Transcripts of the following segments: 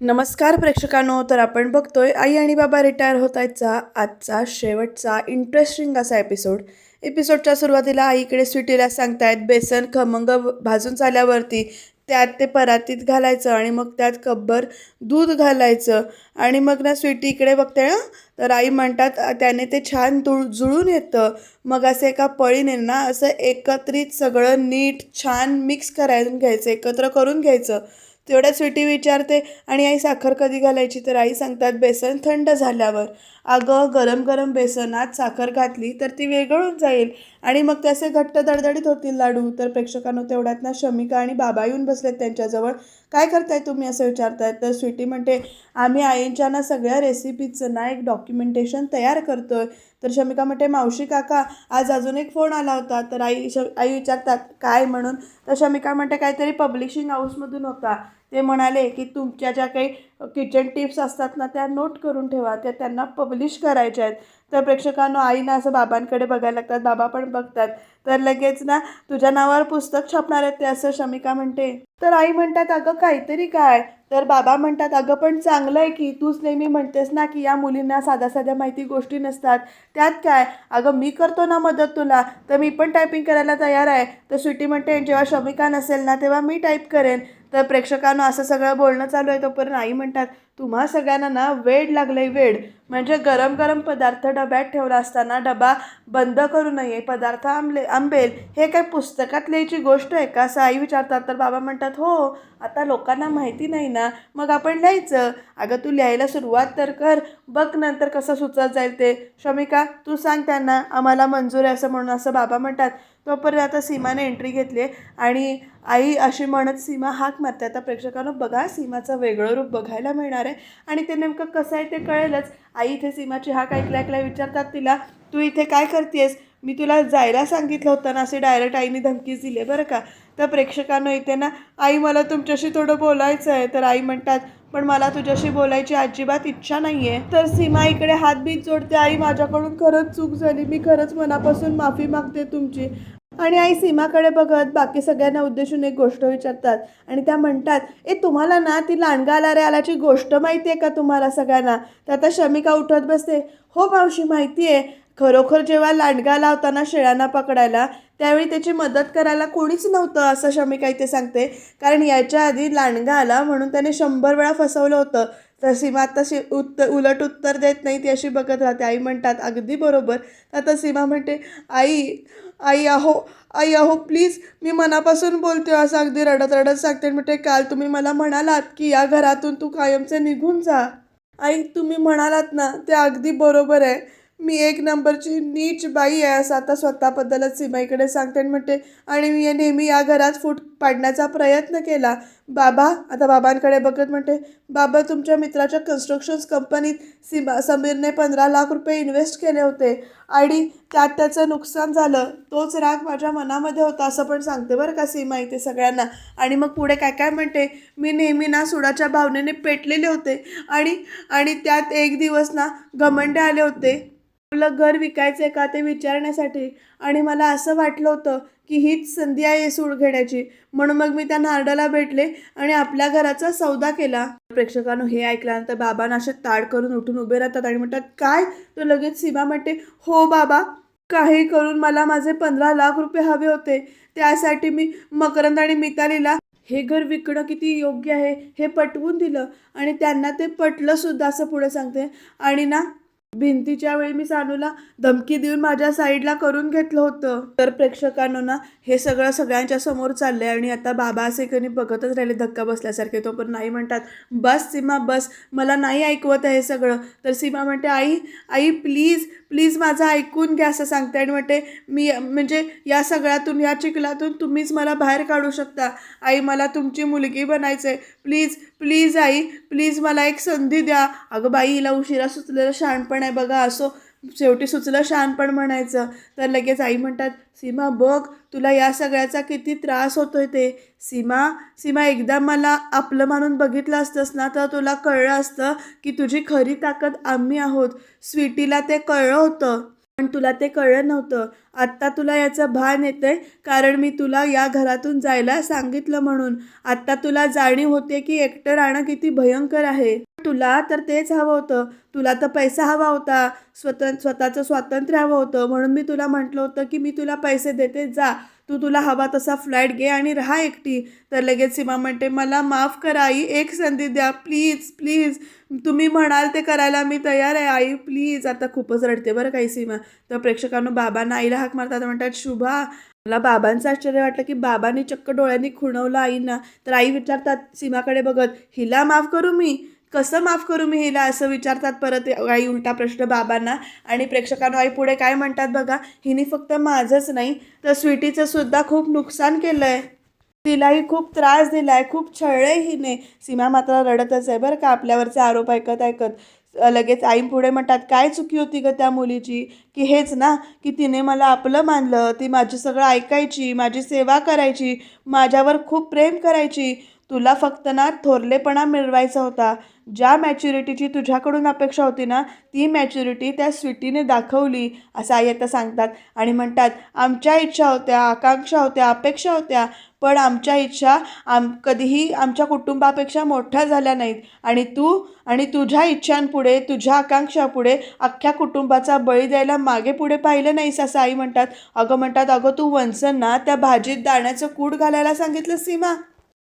नमस्कार प्रेक्षकांनो तर आपण बघतोय आई आणि बाबा रिटायर होत आहेतचा आजचा शेवटचा इंटरेस्टिंग असा एपिसोड. एपिसोडच्या सुरुवातीला आईकडे स्वीटीला सांगतायत बेसन खमंग भाजून झाल्यावरती त्यात ते परातीत घालायचं आणि मग त्यात कब्बर दूध घालायचं आणि मग ना स्वीटी इकडे बघते ना तर आई म्हणतात त्याने ते छान तुळ जुळून येतं. मग असं एका पळीने ना असं एकत्रित सगळं नीट छान मिक्स करायला घ्यायचं एकत्र करून घ्यायचं. तेवढ्या स्वीटी विचारते आणि आई साखर कधी घालायची? तर आई सांगतात बेसन थंड झाल्यावर. अगं गरम गरम बेसनात साखर घातली तर ती वेगळून जाईल. आणि मग त्याचे घट्ट दडदडीत होतील लाडू. तर प्रेक्षकांनो तेवढ्यात ना शमिका आणि बाबा येऊन बसलेत त्यांच्याजवळ. काय करताय तुम्ही असं विचारतायत तर स्वीटी म्हणते आम्ही आईंच्या ना सगळ्या रेसिपीचं ना एक डॉक्युमेंटेशन तयार करतोय. तर शमिका म्हणते मावशी काका आज अजून एक फोन आला होता. तर आई श आई विचारतात काय? म्हणून. तर शमिका म्हणते काहीतरी पब्लिशिंग हाऊसमधून होता. ते म्हणाले की तुमच्या ज्या काही किचन टिप्स असतात ना त्या नोट करून ठेवा. त्या त्यांना पब्लिश करायच्या आहेत. तर प्रेक्षकांनो आईना असं बाबांकडे बघायला लागतात. बाबा पण बघतात. तर लगेच ना तुझ्या नावावर पुस्तक छापणार आहेत ते असं शमिका म्हणते. तर आई म्हणतात अगं काहीतरी काय? तर बाबा म्हणतात अगं पण चांगलं आहे की तूच नेहमी म्हणतेस ना की या मुलींना साध्या साध्या माहिती गोष्टी नसतात. त्यात काय? अगं मी करतो ना मदत तुला. तर मी पण टायपिंग करायला तयार आहे. तर स्वीटी म्हणते जेव्हा शमिका नसेल ना तेव्हा मी टाईप करेन. तर प्रेक्षकांना असं सगळं बोलणं चालू आहे तोपर्यंत आई म्हणतात तुम्हा सगळ्यांना ना वेड लागलंय वेड. म्हणजे गरम गरम पदार्थ डब्यात ठेवला असताना डबा बंद करू नये पदार्थ आंबले आंबेल हे काय पुस्तकात लिहायची गोष्ट आहे का? असं आई विचारतात. तर बाबा म्हणतात हो आता लोकांना माहिती नाही ना मग आपण लिहायचं. अगं तू लिहायला सुरुवात तर कर बघ नंतर कसं सुचत जाईल ते. शमिका तू सांग त्यांना आम्हाला मंजूर आहे असं म्हणून असं बाबा म्हणतात. तोपर्यंत आता सीमाने एंट्री घेतली आहे. आणि आई अशी म्हणत सीमा हाक मारते. आता प्रेक्षकांनो बघा सीमाचं वेगळं रूप बघायला मिळणार आहे. आणि ते नेमकं कसं आहे ते कळेलच. आई इथे सीमाची हाक ऐकल्या ऐकल्या विचारतात तिला तू इथे काय करतेस मी तुला जायला सांगितलं होतं ना असे डायरेक्ट आईने धमकीच दिले बरं का? तर प्रेक्षकांनो इथे ना आई मला तुमच्याशी थोडं बोलायचं आहे. तर आई म्हणतात पण मला तुझ्याशी बोलायची अजिबात इच्छा नाही आहे तर सीमा इकडे हातबीत जोडते आई माझ्याकडून खरंच चूक झाली. मी खरंच मनापासून माफी मागते तुमची. आणि आई सीमाकडे बघत बाकी सगळ्यांना उद्देशून एक गोष्ट विचारतात. आणि त्या म्हणतात ए तुम्हाला ना ती लांडगाला रे आलाची गोष्ट माहिती आहे का तुम्हाला सगळ्यांना? तर आता शमिका उठत बसते. हो मावशी माहिती आहे खरोखर जेव्हा लांडगा लावताना शेळ्यांना पकडायला त्यावेळी त्याची मदत करायला कोणीच नव्हतं असं शमिका इथे सांगते. कारण याच्या आधी लांडगा आला म्हणून त्याने शंभर वेळा फसवलं होतं. तर सीमा आता शि उत्तर उलट उत्तर देत नाही ती अशी बघत राहते. आई म्हणतात अगदी बरोबर. आता सीमा म्हणते आई आई अहो आई अहो प्लीज मी मनापासून बोलते हो, असं अगदी रडत रडत सांगते. म्हणते काल तुम्ही मला म्हणालात की या घरातून तू कायमचे निघून जा. आई तुम्ही म्हणालात ना ते अगदी बरोबर आहे. मी एक नंबरची नीच बाई आहे असं आता स्वतःबद्दलच सीमाईकडे सांगते आणि म्हणते आणि मी नेहमी या घरात फूट पाडण्याचा प्रयत्न केला. बाबा आता बाबांकडे बघत म्हणते बाबा तुमच्या मित्राच्या कन्स्ट्रक्शन्स कंपनीत सीमा समीरने पंधरा लाख रुपये इन्व्हेस्ट केले होते. आणि त्यात त्याचं नुकसान झालं. तोच राग माझ्या मनामध्ये होता असं पण सांगते बरं का सीमा इथे सगळ्यांना. आणि मग पुढे काय काय म्हणते मी नेहमी ना सुडाच्या भावनेने पेटलेले होते आणि आणि त्यात एक दिवस ना घमंडे आले होते. आपलं घर विकायचं आहे का ते विचारण्यासाठी? आणि मला असं वाटलं होतं की हीच संधी आहे सूड घेण्याची. म्हणून मग मी त्या नारडाला भेटले आणि आपल्या घराचा सौदा केला. प्रेक्षकांनो हे ऐकल्यानंतर बाबांना असे ताड करून उठून उभे राहतात आणि म्हणतात काय? तो लगेच सीमा म्हणते हो बाबा काही करून मला माझे पंधरा लाख रुपये हवे होते. त्यासाठी मी मकरंद आणि मितालीला हे घर विकणं किती योग्य आहे हे पटवून दिलं. आणि त्यांना ते पटलं सुद्धा असं पुढे सांगते. आणि ना भिंतीच्या वेळी मी सानूला धमकी देऊन माझ्या साईडला करून घेतलं होतं. तर प्रेक्षकांनो ना हे सगळं सगळ्यांच्या समोर चाललंय आणि आता बाबा असे कधी बघतच राहिले धक्का बसल्यासारखे. तो पण नाही म्हणतात बस सीमा बस मला नाही ऐकवत आहे हे सगळं. तर सीमा म्हणते आई आई प्लीज प्लीज माझं ऐकून घ्या असं सांगते आणि म्हणते मी म्हणजे या सगळ्यातून या चिखलातून तुम्हीच मला बाहेर काढू शकता. आई मला तुमची मुलगी बनायचं आहे प्लीज प्लीज आई प्लीज मला एक संधी द्या. अगं बाई हिला उशिरा सुचलेलं शहाणपण आहे बघा. असो शेवटी सुचलं शहाणपण म्हणायचं. तर लगेच आई म्हणतात सीमा बघ तुला या सगळ्याचा किती त्रास होतो आहे ते. सीमा सीमा एकदा मला आपलं मानून बघितलं असतंस ना तर तुला कळलं असतं की तुझी खरी ताकद आम्ही आहोत. स्वीटीला ते कळलं होतं पण तुला ते कळलं नव्हतं. आत्ता तुला याचं भान येतंय कारण मी तुला या घरातून जायला सांगितलं म्हणून. आत्ता तुला जाणीव होते की एकटं राहणं किती भयंकर आहे. तुला तर तेच हवं होतं. तुला तर पैसा हवा होता. स्वतः स्वतःचं स्वातंत्र्य हवं होतं. म्हणून मी तुला म्हटलं होतं की मी तुला पैसे देते जा. तू तुला हवा तसा फ्लॅट घे आणि राहा एकटी. तर लगेच सीमा म्हणते मला माफ करा आई. एक संधी द्या. Please please. तुम्ही म्हणाल ते करायला मी तयार आहे आई. प्लीज. आता खूपच रडते बरं काही सीमा. तर प्रेक्षकांनो बाबांना आईला हाक मारतात म्हणतात शुभा मला बाबांचं आश्चर्य वाटलं की बाबांनी चक्क डोळ्यांनी खुणवलं आईना. तर आई विचारतात सीमाकडे बघत हिला माफ करू मी? कसं माफ करू मी हिला? असं विचारतात परत आई उलटा प्रश्न बाबांना. आणि प्रेक्षकांना आई पुढे काय म्हणतात बघा हिने फक्त माझंच नाही तर स्वीटीचं सुद्धा खूप नुकसान केलं आहे तिलाही खूप त्रास दिला आहे खूप छळलं आहे हिने. सीमा मात्र रडतच आहे बरं का आपल्यावरचे आरोप ऐकत ऐकत. लगेच आई पुढे म्हणतात काय चुकी होती ग त्या मुलीची? की हेच ना की तिने मला आपलं मानलं ती माझं सगळं ऐकायची माझी सेवा करायची माझ्यावर खूप प्रेम करायची तुला फक्त ना थोरलेपणा मिळवायचा होता. ज्या मॅच्युरिटीची तुझ्याकडून अपेक्षा होती ना ती मॅच्युरिटी त्या स्वीटीने दाखवली असं आई आता सांगतात. आणि म्हणतात आमच्या इच्छा होत्या आकांक्षा होत्या अपेक्षा होत्या पण आमच्या इच्छा आम कधीही आमच्या कुटुंबापेक्षा मोठ्या झाल्या नाहीत. आणि तू आणि तुझ्या इच्छांपुढे तुझ्या आकांक्षापुढे अख्ख्या कुटुंबाचा बळी द्यायला मागे पुढे पाहिलं नाहीस असं आई म्हणतात. अगं म्हणतात अगं तू वंचन त्या भाजीत दाण्याचं कूड घालायला सांगितलं सीमा.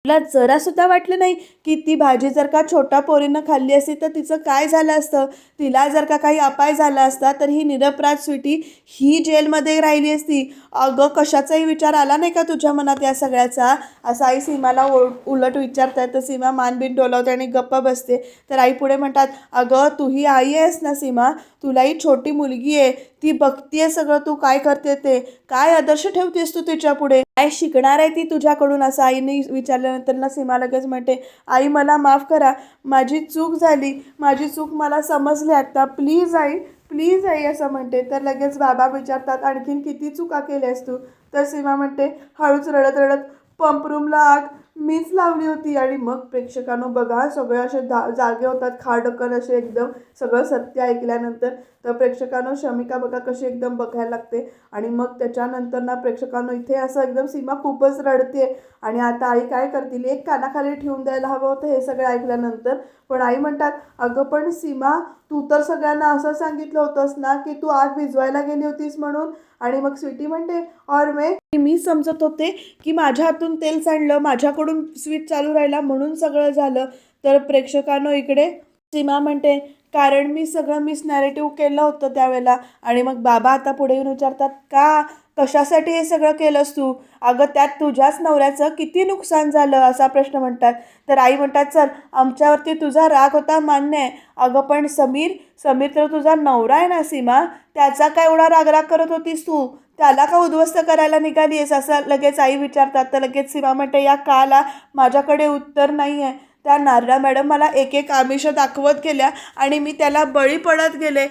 तुला जरा सुद्धा वाटलं नाही की ती भाजी जर का छोट्या पोरीनं खाल्ली असती तर तिचं काय झालं असतं? तिला जर का काही अपाय झाला असता तर ही निरपराध स्वीटी ही जेलमध्ये राहिली असती. अगं कशाचाही विचार आला नाही का तुझ्या मनात या सगळ्याचा? असं आई सीमाला ओ उलट विचारताय तर सीमा मानबीन डोलावते आणि गप्प बसते. तर आई पुढे म्हणतात अगं तू ही आई आहेस ना सीमा? तुलाही छोटी मुलगी आहे. ती बघतीये सगळं. तू काय करते ते? काय आदर्श ठेवतेस तू तिच्या पुढे काय शिकणार आहे ती तुझ्याकडून? असं आईने विचारल्यानंतर ना सीमा लगेच म्हणते आई मला माफ करा. माझी चूक झाली. माझी चूक मला समजली आत्ता प्लीज आई प्लीज आई असं म्हणते. तर लगेच बाबा विचारतात आणखीन किती चुका केल्यास तू? तर सीमा म्हणते हळूच रडत रडत पंप रूमला आग मीच लावली होती आणि मग प्रेक्षकांनो बघा सगळे असे दा जागे होतात खाडकन असे एकदम सगळं सत्य ऐकल्यानंतर. तर प्रेक्षकांनो शमिका बघा कशी एकदम बघायला लागते. आणि मग त्याच्यानंतर ना प्रेक्षकांनो इथे असं एकदम सीमा खूपच रडते. आणि आता आई काय करतील? एक कानाखाली ठेवून द्यायला हवं होतं हे सगळं ऐकल्यानंतर. पण आई म्हणतात अगं पण सीमा तू तर सगळ्यांना असं सांगितलं होतंस ना की तू आग भिजवायला गेली होतीस म्हणून. आणि मग स्वीटी म्हणते और मे मी समजत होते की माझ्या हातून तेल सांडलं माझ्याकडून स्वीट चालू राहिला म्हणून सगळं झालं. तर प्रेक्षकांनो इकडे सीमा म्हणते कारण मी सगळं मिस नॅरेटिव्ह केलं होतं त्यावेळेला. आणि मग बाबा आता पुढे येऊन विचारतात का? कशासाठी हे सगळं केलंस तू? अगं त्यात तुझ्याच नवऱ्याचं किती नुकसान झालं असा प्रश्न म्हणतात. तर आई म्हणतात चल आमच्यावरती तुझा राग होता मान्य आहे. अगं पण समीर समीर तर तुझा नवरा आहे ना सीमा? त्याचा काय एवढा रागराग करत होतीस तू? त्याला का उद्ध्वस्त करायला निघाली आहेस असं लगेच आई विचारतात. तर लगेच सीमा म्हणते या काला माझ्याकडे उत्तर नाही आहे त्या नारळा मॅडम मला एक एक आमिष दाखवत गेल्या आणि मी त्याला बळी पडत गेले.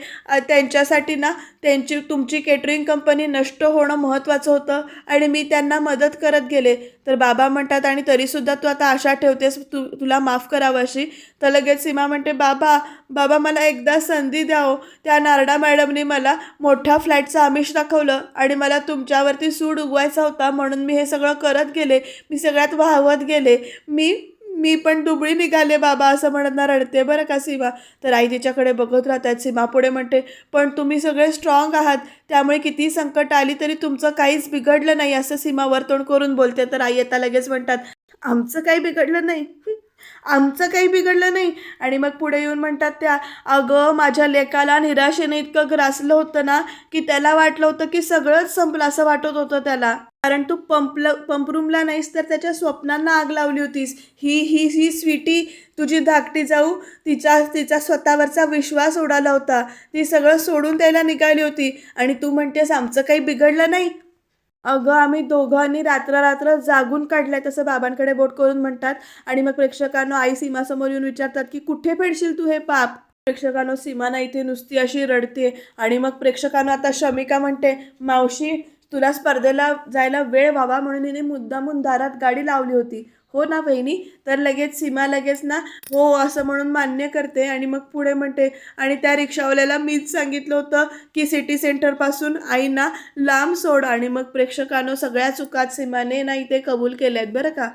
त्यांच्यासाठी ना त्यांची तुमची केटरिंग कंपनी नष्ट होणं महत्त्वाचं होतं आणि मी त्यांना मदत करत गेले. तर बाबा म्हणतात आणि तरीसुद्धा तू आता आशा ठेवतेस तू तुला माफ करावं अशी तर लगेच सीमा म्हणते बाबा बाबा मला एकदा संधी द्या हो त्या नारडा मॅडमने मला मोठ्या फ्लॅटचं आमिष दाखवलं आणि मला तुमच्यावरती सूड उगवायचा होता म्हणून मी हे सगळं करत गेले. मी सगळ्यात वाहवत गेले. मी मी पण दुबळी निघाले बाबा असं म्हणत रडते बरं का सीमा. तर आई तिच्याकडे बघत राहतात सीमा पुढे म्हणते पण तुम्ही सगळे स्ट्रॉंग आहात. त्यामुळे किती संकट आली तरी तुमचं काहीच बिघडलं नाही असं सीमा वर्तण करून बोलते. तर आई आता लगेच म्हणतात आमचं काही बिघडलं नाही. आमचं काही बिघडलं नाही. आणि मग पुढे येऊन म्हणतात त्या अगं माझ्या लेकाला निराशेने इतकं ग्रासलं होतं ना की त्याला वाटलं होतं की सगळंच संपलं असं वाटत होतं त्याला. कारण तू पंपला पंपरूमला नाहीस तर त्याच्या स्वप्नांना आग लावली होतीस. ही ही ही स्वीटी तुझी धाकटी जाऊ तिचा तिचा स्वतःवरचा विश्वास उडाला होता. ती सगळं सोडून द्यायला निघाली होती. आणि तू म्हणतेस आमचं काही बिघडलं नाही? अगं आम्ही दोघांनी रात्र रात्र जागून काढलंय तसं बाबांकडे बोट करून म्हणतात. आणि मग प्रेक्षकांना आई सीमासमोर येऊन विचारतात की कुठे फेडशील तू हे पाप? प्रेक्षकांनो नाही इथे नुसती अशी रडते. आणि मग प्रेक्षकांना आता शमिका म्हणते मावशी तुला स्पर्धेला जायला वेळ व्हावा म्हणून हिने मुद्दामून दारात गाडी लावली होती. हो ना बहिणी तर लगेच सीमा लगेच ना हो असं म्हणून मान्य करते आणि मग पुढे म्हणते आणि त्या रिक्षावाल्याला मीच सांगितलं होतं की सिटी सेंटरपासून आईना लांब सोड आणि मग प्रेक्षकांनो सगळ्या चुकात सीमाने ना इथे कबूल केल्या आहेत बरं का?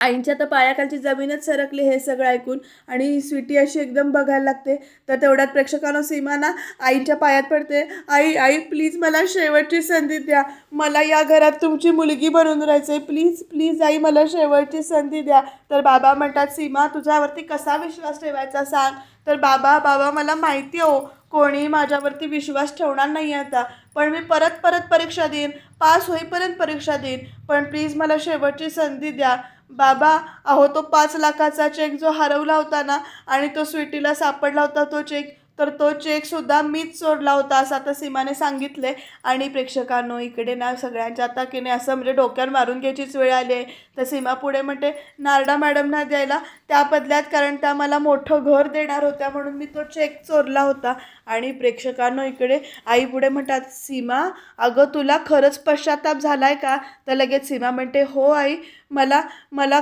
आईंच्या तर पायाखालची जमीनच सरकली हे सगळं ऐकून. आणि स्वीटी अशी एकदम बघायला लागते. तर तेवढ्यात प्रेक्षकांना सीमा ना आईच्या पायात पडते. आई आई प्लीज मला शेवटची संधी द्या. मला या घरात तुमची मुलगी बनून राहायचं आहे प्लीज प्लीज आई मला शेवटची संधी द्या. तर बाबा म्हणतात सीमा तुझ्यावरती कसा विश्वास ठेवायचा सांग. तर बाबा बाबा मला माहिती हो कोणी माझ्यावरती विश्वास ठेवणार नाही आता. पण मी परत परत परीक्षा देईन. पास होईपर्यंत परीक्षा देईन. पण प्लीज मला शेवटची संधी द्या. बाबा अहो तो पाच लाखाचा चेक जो हरवला होता ना आणि तो स्वीटीला सापडला होता तो चेक तर तो चेकसुद्धा मीच चोरला होता असं आता सीमाने सांगितले आणि प्रेक्षकांनो इकडे ना सगळ्यांच्या आता की नाही असं म्हणजे डोक्यावर मारून घ्यायचीच वेळ आली आहे. तर सीमा पुढे म्हणते नारडा मॅडमना द्यायला त्या बदल्यात कारण त्या मला मोठं घर देणार होत्या म्हणून मी तो चेक चोरला होता. आणि प्रेक्षकांनो इकडे आई पुढे म्हणतात सीमा अगं तुला खरंच पश्चाताप झाला आहे का? तर लगेच सीमा म्हणते हो आई मला मला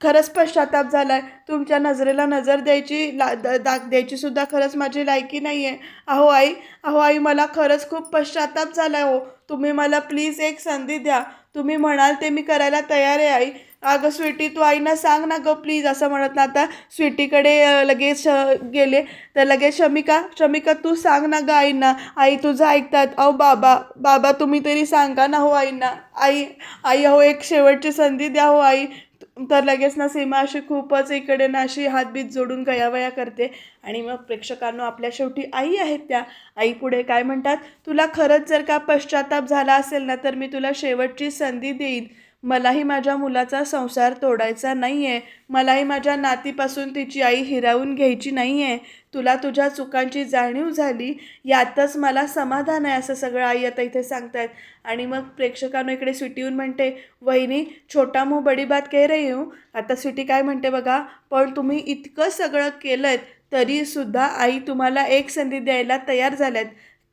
खरंच पश्चाताप झाला आहे तुमच्या नजरेला नजर द्यायची ला द दाग द्यायची सुद्धा खरंच माझी लायकी नाही आहे अहो आई अहो आई मला खरंच खूप पश्चाताप झाला आहे हो. तुम्ही मला प्लीज एक संधी द्या. तुम्ही म्हणाल ते मी करायला तयार आहे आई. अगं स्वीटी तू आईना सांग ना गं प्लीज असं म्हणत ना. आता स्वीटीकडे लगेच श गेले. तर लगेच शमिका शमिका तू सांग ना गं आईंना. आई तुझं ऐकतात. अहो बाबा बाबा तुम्ही तरी सांगा ना हो आईंना. आई आई अहो एक शेवटची संधी द्या हो आई. तर लगेच ना सीमा अशी खूपच इकडे ना अशी हातबीत जोडून गयावया करते. आणि मग प्रेक्षकांनो आपल्या शेवटी आई आहेत त्या. आई पुढे काय म्हणतात? तुला खरंच जर का पश्चाताप झाला असेल ना तर मी तुला शेवटची संधी देईन. मलाही माझ्या मुलाचा संसार तोडायचा नाही आहे मलाही माझ्या नातीपासून तिची आई हिरावून घ्यायची नाही आहे तुला तुझ्या चुकांची जाणीव झाली यातच मला समाधान आहे असं सगळं आई आता इथे सांगतायत. आणि मग प्रेक्षकांना इकडे स्वीटी येऊन म्हणते वहिनी छोटा मू बडी बात कह रही हूँ. आता स्वीटी काय म्हणते बघा पण तुम्ही इतकं सगळं केलं तरीसुद्धा आई तुम्हाला एक संधी द्यायला तयार झाल्यात.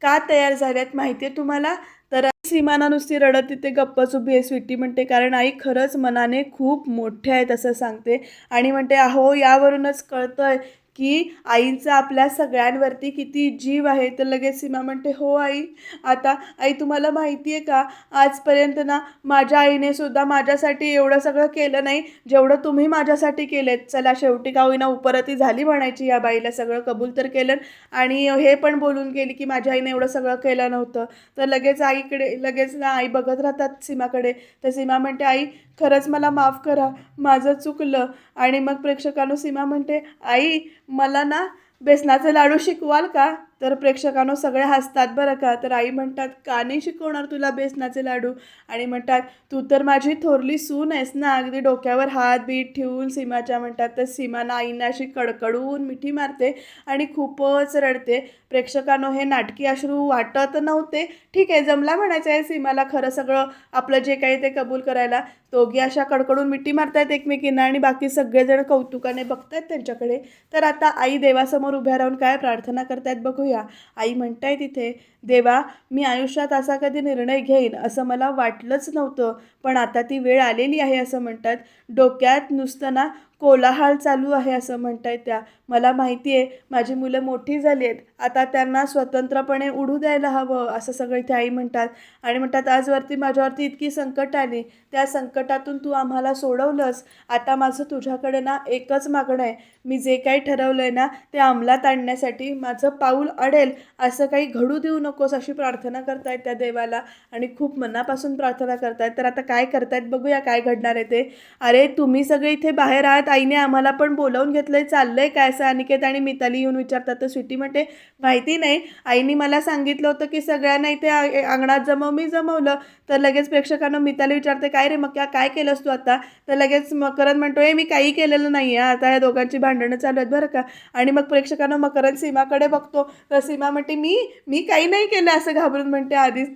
का तयार झाल्यात माहिती आहे तुम्हाला? तर सीमाना नुसती रडत तिथे गप्पच उभी आहे. स्वीटी म्हणते कारण आई खरंच मनाने खूप मोठे आहेत असं सांगते. आणि म्हणते अहो यावरूनच कळतंय की आईंचा आपल्या सगळ्यांवरती किती जीव आहे. तर लगेच सीमा म्हणते हो आई आता आई तुम्हाला माहिती आहे का आजपर्यंत ना माझ्या आईने सुद्धा माझ्यासाठी एवढं सगळं केलं नाही जेवढं तुम्ही माझ्यासाठी केलेत. चला शेवटी का होईना उपरती झाली म्हणायची या बाईला सगळं कबूल तर केलं. आणि हे पण बोलून गेली की माझ्या आईने एवढं सगळं केलं नव्हतं. तर लगेच आईकडे लगेच ना आई बघत राहतात सीमाकडे. तर सीमा म्हणते आई खरंच मला माफ करा. माझं चुकलं. आणि मग प्रेक्षकांनो सीमा म्हणते आई मला ना बेसनाचे लाडू शिकवाल का? तर प्रेक्षकांनो सगळे हसतात बरं का? तर आई म्हणतात का नाही शिकवणार तुला बेसनाचे लाडू? आणि म्हणतात तू तर माझी थोरली सून आहेस ना अगदी डोक्यावर हात बीट ठेवून सीमाच्या म्हणतात तर सीमाना आईना अशी कडकडून मिठी मारते आणि खूपच रडते. प्रेक्षकांनो हे नाटकी अश्रू वाटत नव्हते. ठीक आहे जमला म्हणायचं आहे सीमाला खरं सगळं आपलं जे काही ते कबूल करायला. दोघी अशा कडकडून मिठी मारतायत एकमेकींना आणि बाकी सगळेजण कौतुकाने बघतायत त्यांच्याकडे. तर आता आई देवासमोर उभ्या राहून काय प्रार्थना करतायत बघूया. आई म्हणताय तिथे देवा मी आयुष्यात असा कधी निर्णय घेईन असं मला वाटलंच नव्हतं पण आता ती वेळ आलेली आहे असं म्हणतात. डोक्यात नुसतं ना कोलाहाल चालू आहे असं म्हणत आहेत त्या. मला माहिती आहे माझी मुलं मोठी झाली आहेत आता त्यांना स्वतंत्रपणे उडू द्यायला हवं असं सगळं ते आई म्हणतात. आणि म्हणतात आजवरती माझ्यावरती इतकी संकट आली. त्या संकटातून तू आम्हाला सोडवलंस. आता माझं तुझ्याकडे ना एकच मागणं आहे. मी जे काही ठरवलं आहे ना ते अंमलात आणण्यासाठी माझं पाऊल अडेल असं काही घडू देऊ नको. नकोस अशी प्रार्थना करतायत त्या देवाला आणि खूप मनापासून प्रार्थना करतायत. तर आता काय करतायत बघूया काय घडणार आहे ते. अरे तुम्ही सगळे इथे बाहेर आहात. आईने आम्हाला पण बोलावून घेतलंय. चाललंय काय असं? अनिकेत आणि मिताली येऊन विचारतात तर स्वीटी म्हणते माहिती नाही. आईने मला सांगितलं होतं की सगळ्यांना इथे अंगणात जमव. मी जमवलं. तर लगेच प्रेक्षकांना मिताली विचारते काय रे मग काय केलंस तू आता? तर लगेच मकरंद म्हणतो ए मी काही केलेलं नाही आहे आता या दोघांची भांडणं चालू आहेत बरं का? आणि मग प्रेक्षकांना मकरंद सीमाकडे बघतो. तर सीमा म्हणते मी मी काही नाही केलं असं घाबरून म्हणते आधीच.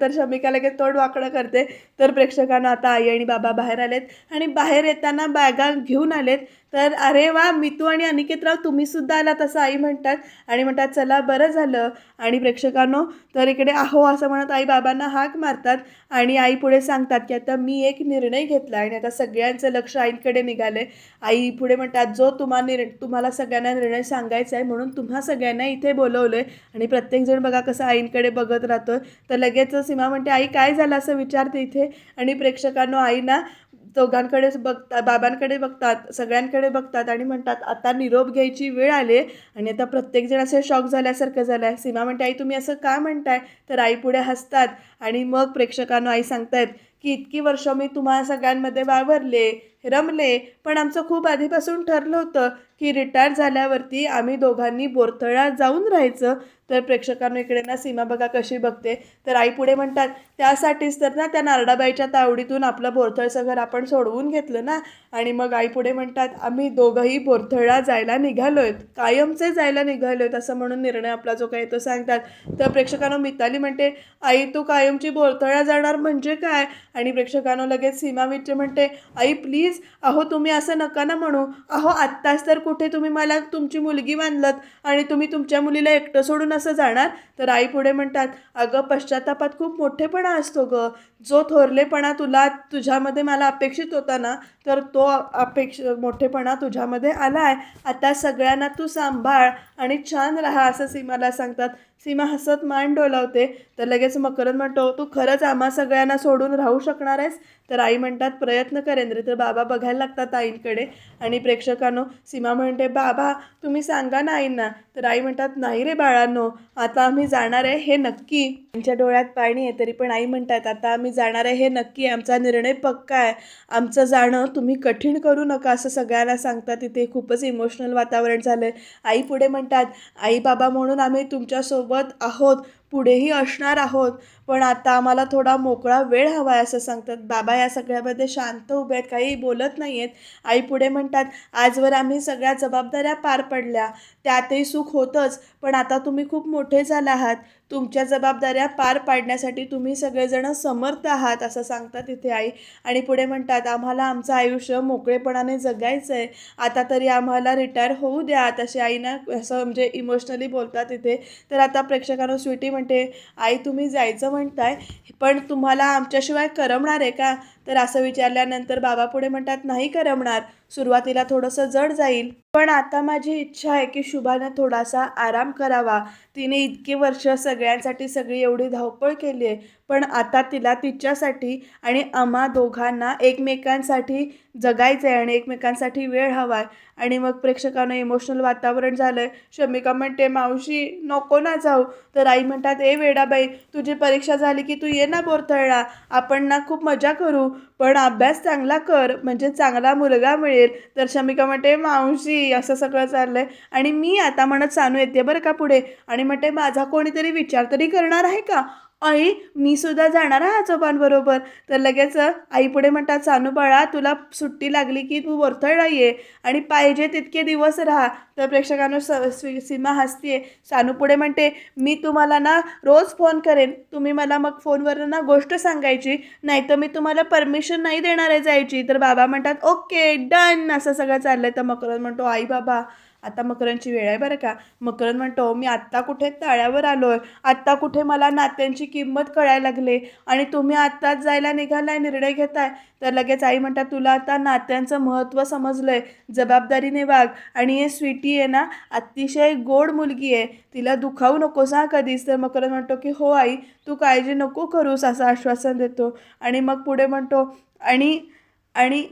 तर शमिका लगेच तोड वाकडं करते. तर प्रेक्षकांना आता आई आणि बाबा बाहेर आलेत. आणि बाहेर येताना बॅगा घेऊन आलेत. तर अरे वा मितू आणि अनिकेतराव तुम्ही सुद्धा आलात असं आई म्हणतात. आणि म्हणतात चला बरं झालं. आणि प्रेक्षकांनो तर इकडे आहो असं म्हणत आई बाबांना हाक मारतात. आणि आई पुढे सांगतात की आता मी एक निर्णय घेतला आणि आता सगळ्यांचं लक्ष आईकडे निघालं आहे आई पुढे म्हणतात जो तुम्हा निर तुम्हाला सगळ्यांना निर्णय सांगायचा आहे म्हणून तुम्हा सगळ्यांना इथे बोलवलं आहे आणि प्रत्येकजण बघा कसं आईंकडे बघत राहतो तर लगेच सीमा म्हणते आई काय झालं? असं विचारते इथे. आणि प्रेक्षकांनो आईना ना दोघांकडेच बघतात बाबांकडे बघतात सगळ्यांकडे बघतात आणि म्हणतात आता निरोप घ्यायची वेळ आले आणि आता प्रत्येकजण असे शॉक झाल्यासारखं झालं आहे सीमा म्हणते आई तुम्ही असं का म्हणताय? तर आई पुढे हसतात आणि मग प्रेक्षकांना आई सांगतायत की इतकी वर्ष मी तुम्हा सगळ्यांमध्ये वावरले रमले. पण आमचं खूप आधीपासून ठरलं होतं की रिटायर झाल्यावरती आम्ही दोघांनी बोरथळा जाऊन राहायचं. तर प्रेक्षकांना इकडे ना सीमा बघा कशी बघते. तर आई पुढे म्हणतात त्यासाठीच तर ना त्या नारडाबाईच्या तावडीतून आपलं बोरथळचं घर आपण सोडवून घेतलं ना. आणि मग आई पुढे म्हणतात आम्ही दोघंही बोरथळा जायला निघालो आहेत कायमचे जायला निघालो आहेत असं म्हणून निर्णय आपला जो काही तो सांगतात. तर प्रेक्षकांना मिताली म्हणते आई तू कायमची बोरथळा जाणार म्हणजे काय? आणि प्रेक्षकांना लगेच सीमा विचे म्हणते आई प्लीज अहो तुम्ही असं नका ना म्हणू. अहो आत्ताच तर कुठे तुम्ही मला तुमची मुलगी मानलत आणि तुम्ही तुमच्या मुलीला एकटं सोडून असं जाणार? तर आई पुढे म्हणतात अगं पश्चातापात खूप मोठेपणा असतो ग. जो थोरलेपणा तुला तुझ्यामध्ये मला अपेक्षित होता ना तर तो अपेक्ष मोठेपणा तुझ्यामध्ये आला आहे आता सगळ्यांना तू सांभाळ आणि छान राहा असं सीमाला सांगतात. सीमा हसत मान डोलावते. तर लगेच मकरंद म्हणतो तू खरंच आम्हा सगळ्यांना सोडून राहू शकणार आहेस? तर आई म्हणतात प्रयत्न करेन रे तर बाबा बघायला लागतात आईंकडे. आणि प्रेक्षकांनो सीमा म्हणते बाबा तुम्ही सांगा ना आईंना. तर आई म्हणतात नाही रे बाळांनो आता आम्ही जाणार आहे हे नक्की. त्यांच्या डोळ्यात पाणी आहे तरी पण आई म्हणतात आता आम्ही जाणार आहे हे नक्की. आहे आमचा निर्णय पक्का आहे. आमचं जाणं तुम्ही कठीण करू नका असं सगळ्यांना सांगतात. तिथे खूपच इमोशनल वातावरण झालं आहे आई पुढे म्हणतात आई बाबा म्हणून आम्ही तुमच्यासोबत आहोत पुढेही असणार आहोत. पण आता आम्हाला थोडा मोकळा वेळ हवा आहे असं सांगतात. बाबा या सगळ्यामध्ये शांत उभे आहेत. काही बोलत नाही आहेत आई पुढे म्हणतात आजवर आम्ही सगळ्या जबाबदाऱ्या पार पडल्या. त्यातही सुख होतंच. पण आता तुम्ही खूप मोठे झाला आहात. तुमच्या जबाबदाऱ्या पार पाडण्यासाठी तुम्ही सगळेजण समर्थ आहात असं सांगतात इथे आई. आणि पुढे म्हणतात आम्हाला आमचं आयुष्य मोकळेपणाने जगायचं आहे आता तरी आम्हाला रिटायर होऊ द्या तशी आईना असं म्हणजे इमोशनली बोलतात इथे. तर आता प्रेक्षकांना स्वीटी म्हणते आई तुम्ही जायचं म्हणताय पण तुम्हाला आमच्याशिवाय करमणार आहे का? तर असं विचारल्यानंतर बाबा पुढे म्हणतात नाही करमणार सुरुवातीला थोडंसं जड जाईल. पण आता माझी इच्छा आहे की शुभानं थोडासा आराम करावा. तिने इतकी वर्ष सगळ्यांसाठी सगळी एवढी धावपळ केली आहे. पण आता तिला तिच्यासाठी आणि आम्हा दोघांना एकमेकांसाठी जगायचं आहे आणि एकमेकांसाठी वेळ हवा आहे. आणि मग प्रेक्षकांना इमोशनल वातावरण झालं आहे शमिका म्हणते मावशी नको ना जाऊ. तर आई म्हणतात ए वेडाबाई तुझी परीक्षा झाली की तू ये ना बोरथळला. आपण ना खूप मजा करू. पण अभ्यास चांगला कर म्हणजे चांगला मुलगा मिळेल तर शमिका म्हणते मावशी असं सगळं चाललं आहे आणि मी आता म्हणत सानू येते बरं का पुढे? आणि म्हणते माझा कोणीतरी विचार तरी करणार आहे का? आई मी सुद्धा जाणार आहे आजोबांबरोबर. तर लगेच आई पुढे म्हणतात सानू बाळा तुला सुट्टी लागली की तू वरथळला ये आणि पाहिजे तितके दिवस राहा. तर प्रेक्षकांना स स्वी- सीमा हसतीये. सानू पुढे म्हणते मी तुम्हाला ना रोज फोन करेन. तुम्ही मला मग फोनवर ना गोष्ट सांगायची. नाही तर मी तुम्हाला परमिशन नाही देणार आहे जायची. तर बाबा म्हणतात ओके डन. असं सगळं चाललंय. तर मकर म्हणतो आई बाबा आता मकरांची वेळ आहे बरं का. मकरंद म्हणतो मी आत्ता कुठे तळ्यावर आलो आहे आत्ता कुठे मला नात्यांची किंमत कळायला लागले? आणि तुम्ही आत्ताच जायला निघालाय निर्णय घेताय? तर लगेच आई म्हणतात तुला आता नात्यांचं महत्त्व समजलं आहे जबाबदारीने वाग. आणि हे स्वीटी आहे ना अतिशय गोड मुलगी आहे. तिला दुखावू नकोस हा कधीच. तर मकरंद म्हणतो की हो आई तू काळजी नको करूस असं आश्वासन देतो. आणि मग पुढे म्हणतो आणि आणि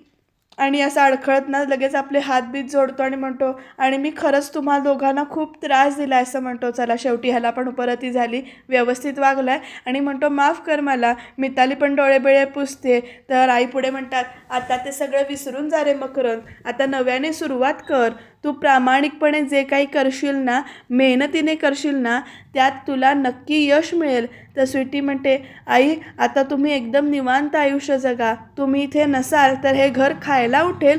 आणि असं अडखळत ना लगेच आपले हातबीत जोडतो आणि म्हणतो आणि मी खरंच तुम्हाला दोघांना खूप त्रास दिला असं म्हणतो. चला शेवटी ह्याला पण उपरती झाली व्यवस्थित वागलाय आणि म्हणतो माफ कर मला मिताली पण डोळेबिळे पुसते. तर आई पुढे म्हणतात आता ते सगळं विसरून जा रे मकरंद आता नव्याने सुरुवात कर. तू प्रामाणिकपणे जे काही करशील ना मेहनतीने करशील ना त्यात तुला नक्की यश मिळेल. तर स्वीटी म्हणते आई आता तुम्ही एकदम निवांत आयुष्य जगा. तुम्ही इथे नसाल तर हे घर खायला उठेल.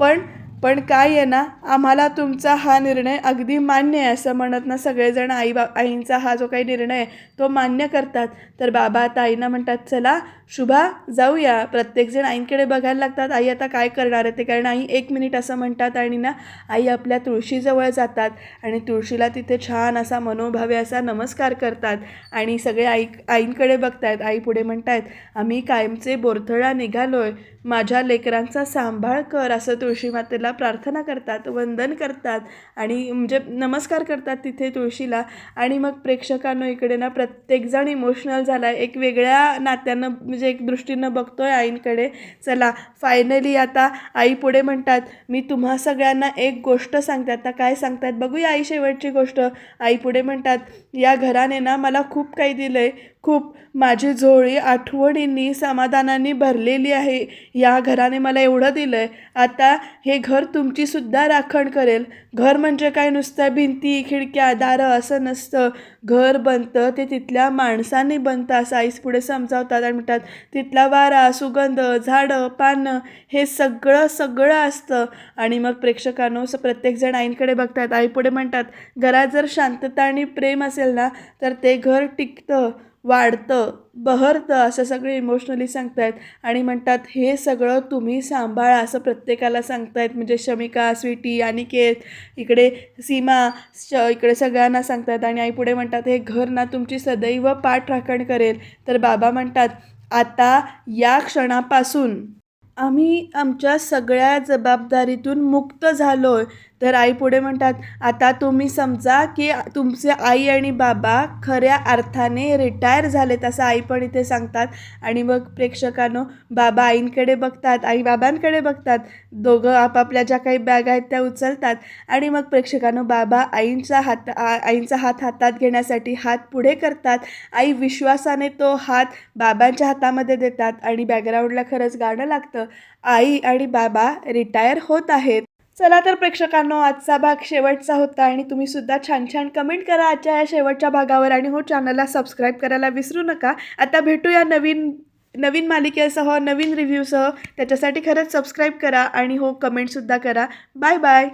पण पण काय आहे ना आम्हाला तुमचा हा निर्णय अगदी मान्य आहे असं म्हणत ना सगळेजण आई बा आईंचा हा जो काही निर्णय आहे तो मान्य करतात. तर बाबा आता आईना म्हणतात चला शुभा जाऊया. प्रत्येकजण आईंकडे बघायला लागतात आई आता काय करणार आहे? ते कारण आई एक मिनिट असं म्हणतात आणि ना आई आपल्या तुळशीजवळ जातात आणि तुळशीला तिथे छान असा मनोभावे असा नमस्कार करतात आणि सगळे आई आईंकडे बघतायत. आई पुढे म्हणतायत आम्ही कायमचे बोरथळा निघालोय. माझ्या लेकरांचा सांभाळ कर असं तुळशी मातेला प्रार्थना करतात वंदन करतात आणि म्हणजे नमस्कार करतात तिथे तुळशीला. आणि मग प्रेक्षकांनो इकडे ना प्रत्येकजण इमोशनल झाला आहे एक वेगळ्या नात्यानं म्हणजे एक दृष्टीनं बघतो आहे आईंकडे चला फायनली आता आई पुढे म्हणतात मी तुम्हा सगळ्यांना एक गोष्ट सांगते. आता काय सांगतात? बघूया आई शेवटची गोष्ट. आई पुढे म्हणतात या घराने ना मला खूप काही दिलं आहे खूप माझी झोळी आठवणींनी समाधानाने भरलेली आहे. या घराने मला एवढं दिलं आहे आता हे घर तुमचीसुद्धा राखण करेल. घर म्हणजे काय? नुसतं भिंती खिडक्या दारं असं नसतं. घर बनतं ते तिथल्या माणसांनी बनतं. असं आईस पुढे समजावतात आणि म्हणतात तिथला वारा सुगंध झाडं पानं हे सगळं सगळं असतं. आणि मग प्रेक्षकांनो असं प्रत्येकजण आईंकडे बघतात. आई पुढे म्हणतात घरात जर शांतता आणि प्रेम असेल ना तर ते घर टिकतं वाढतं बहरतं असं सगळे इमोशनली सांगतायत. आणि म्हणतात हे सगळं तुम्ही सांभाळा असं प्रत्येकाला सांगतायत. म्हणजे शमिका स्वीटी अनिकेत इकडे सीमा श इकडे सगळ्यांना सांगतात आणि आई पुढे म्हणतात हे घर ना तुमची सदैव पाठ राखण करेल. तर बाबा म्हणतात आता या क्षणापासून. आम्ही आमच्या सगळ्या जबाबदारीतून मुक्त झालो आहे तर आई पुढे म्हणतात आता तुम्ही समजा की तुमचे आई आणि बाबा खऱ्या अर्थाने रिटायर झालेत असं आई पण इथे सांगतात. आणि मग प्रेक्षकांनो बाबा आईंकडे बघतात आई बाबांकडे बघतात दोघं आपापल्या ज्या काही बॅग आहेत त्या उचलतात. आणि मग प्रेक्षकांनो बाबा आईंचा हात आईंचा हात हातात घेण्यासाठी हात पुढे करतात. आई विश्वासाने तो हात बाबांच्या हातामध्ये देतात आणि बॅकग्राऊंडला खरंच गाणं लागतं. आई आणि बाबा रिटायर होत आहेत. चला तर प्रेक्षकांनो आजचा भाग शेवटचा होता आणि तुम्ही सुद्धा छान छान कमेंट करा आजच्या या शेवटच्या भागावर आणि हो चॅनलला सबस्क्राईब करायला विसरू नका. आता भेटूया नवीन नवीन मालिकेसह नवीन रिव्ह्यूसह त्याच्यासाठी खरंच सबस्क्राईब करा आणि हो कमेंटसुद्धा करा. Bye bye